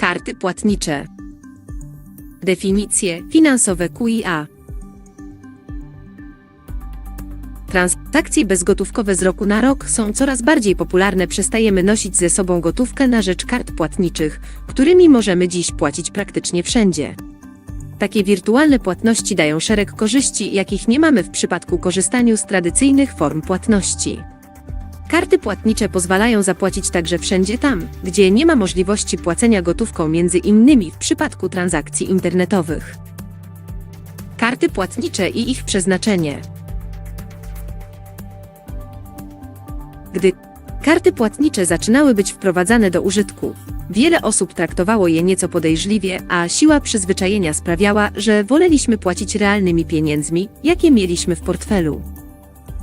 Karty płatnicze. Definicje finansowe QIA. Transakcje bezgotówkowe z roku na rok są coraz bardziej popularne. Przestajemy nosić ze sobą gotówkę na rzecz kart płatniczych, którymi możemy dziś płacić praktycznie wszędzie. Takie wirtualne płatności dają szereg korzyści, jakich nie mamy w przypadku korzystania z tradycyjnych form płatności. Karty płatnicze pozwalają zapłacić także wszędzie tam, gdzie nie ma możliwości płacenia gotówką, między innymi w przypadku transakcji internetowych. Karty płatnicze i ich przeznaczenie. Gdy karty płatnicze zaczynały być wprowadzane do użytku, wiele osób traktowało je nieco podejrzliwie, a siła przyzwyczajenia sprawiała, że woleliśmy płacić realnymi pieniędzmi, jakie mieliśmy w portfelu.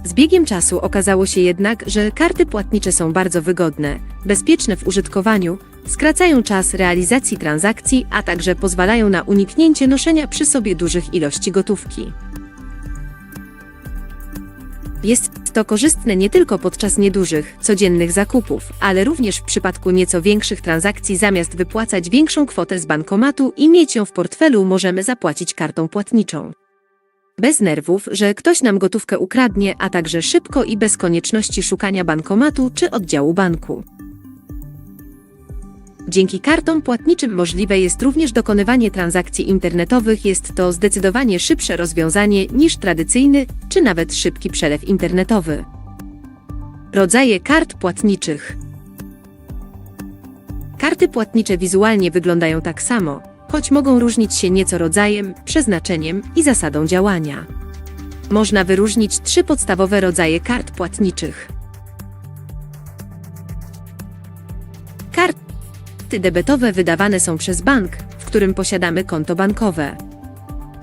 Z biegiem czasu okazało się jednak, że karty płatnicze są bardzo wygodne, bezpieczne w użytkowaniu, skracają czas realizacji transakcji, a także pozwalają na uniknięcie noszenia przy sobie dużych ilości gotówki. Jest to korzystne nie tylko podczas niedużych, codziennych zakupów, ale również w przypadku nieco większych transakcji zamiast wypłacać większą kwotę z bankomatu i mieć ją w portfelu możemy zapłacić kartą płatniczą. Bez nerwów, że ktoś nam gotówkę ukradnie, a także szybko i bez konieczności szukania bankomatu czy oddziału banku. Dzięki kartom płatniczym możliwe jest również dokonywanie transakcji internetowych. Jest to zdecydowanie szybsze rozwiązanie niż tradycyjny czy nawet szybki przelew internetowy. Rodzaje kart płatniczych. Karty płatnicze wizualnie wyglądają tak samo, choć mogą różnić się nieco rodzajem, przeznaczeniem i zasadą działania. Można wyróżnić trzy podstawowe rodzaje kart płatniczych. Karty debetowe wydawane są przez bank, w którym posiadamy konto bankowe.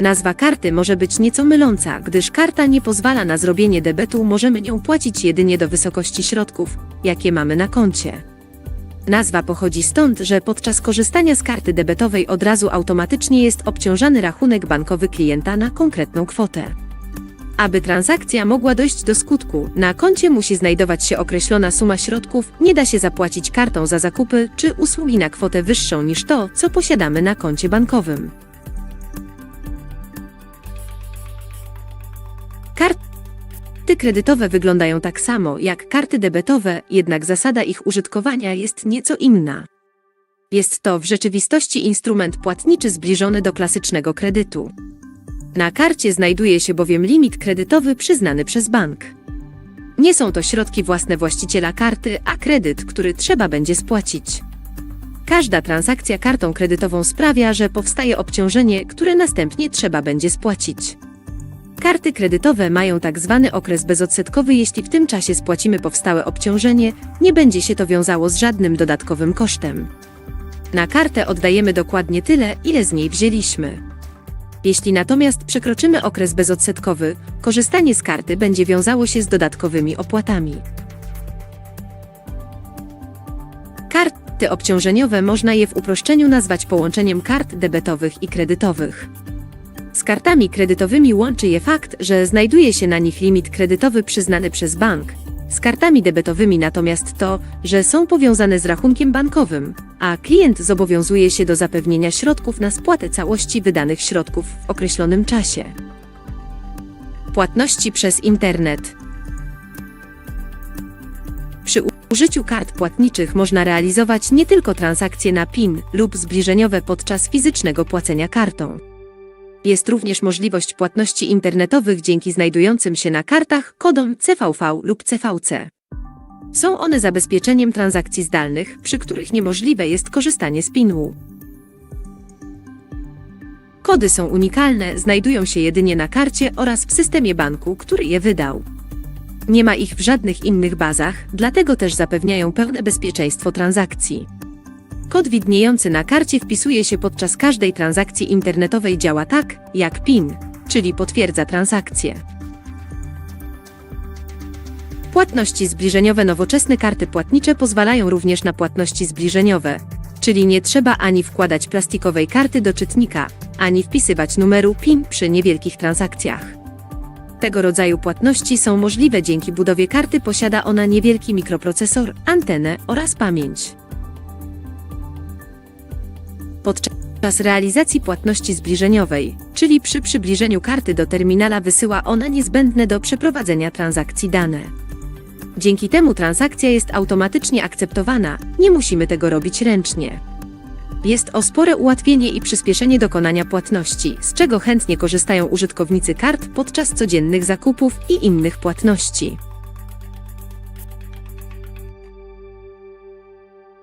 Nazwa karty może być nieco myląca, gdyż karta nie pozwala na zrobienie debetu, możemy nią płacić jedynie do wysokości środków, jakie mamy na koncie. Nazwa pochodzi stąd, że podczas korzystania z karty debetowej od razu automatycznie jest obciążany rachunek bankowy klienta na konkretną kwotę. Aby transakcja mogła dojść do skutku, na koncie musi znajdować się określona suma środków, nie da się zapłacić kartą za zakupy czy usługi na kwotę wyższą niż to, co posiadamy na koncie bankowym. Karty kredytowe wyglądają tak samo jak karty debetowe, jednak zasada ich użytkowania jest nieco inna. Jest to w rzeczywistości instrument płatniczy zbliżony do klasycznego kredytu. Na karcie znajduje się bowiem limit kredytowy przyznany przez bank. Nie są to środki własne właściciela karty, a kredyt, który trzeba będzie spłacić. Każda transakcja kartą kredytową sprawia, że powstaje obciążenie, które następnie trzeba będzie spłacić. Karty kredytowe mają tak zwany okres bezodsetkowy. Jeśli w tym czasie spłacimy powstałe obciążenie, nie będzie się to wiązało z żadnym dodatkowym kosztem. Na kartę oddajemy dokładnie tyle, ile z niej wzięliśmy. Jeśli natomiast przekroczymy okres bezodsetkowy, korzystanie z karty będzie wiązało się z dodatkowymi opłatami. Karty obciążeniowe można je w uproszczeniu nazwać połączeniem kart debetowych i kredytowych. Z kartami kredytowymi łączy je fakt, że znajduje się na nich limit kredytowy przyznany przez bank. Z kartami debetowymi natomiast to, że są powiązane z rachunkiem bankowym, a klient zobowiązuje się do zapewnienia środków na spłatę całości wydanych środków w określonym czasie. Płatności przez internet. Przy użyciu kart płatniczych można realizować nie tylko transakcje na PIN lub zbliżeniowe podczas fizycznego płacenia kartą. Jest również możliwość płatności internetowych dzięki znajdującym się na kartach kodom CVV lub CVC. Są one zabezpieczeniem transakcji zdalnych, przy których niemożliwe jest korzystanie z PIN-u. Kody są unikalne, znajdują się jedynie na karcie oraz w systemie banku, który je wydał. Nie ma ich w żadnych innych bazach, dlatego też zapewniają pełne bezpieczeństwo transakcji. Kod widniejący na karcie wpisuje się podczas każdej transakcji internetowej działa tak, jak PIN, czyli potwierdza transakcję. Płatności zbliżeniowe Nowoczesne karty płatnicze pozwalają również na płatności zbliżeniowe, czyli nie trzeba ani wkładać plastikowej karty do czytnika, ani wpisywać numeru PIN przy niewielkich transakcjach. Tego rodzaju płatności są możliwe dzięki budowie karty posiada ona niewielki mikroprocesor, antenę oraz pamięć. Podczas realizacji płatności zbliżeniowej, czyli przy przybliżeniu karty do terminala wysyła ona niezbędne do przeprowadzenia transakcji dane. Dzięki temu transakcja jest automatycznie akceptowana, nie musimy tego robić ręcznie. Jest o spore ułatwienie i przyspieszenie dokonania płatności, z czego chętnie korzystają użytkownicy kart podczas codziennych zakupów i innych płatności.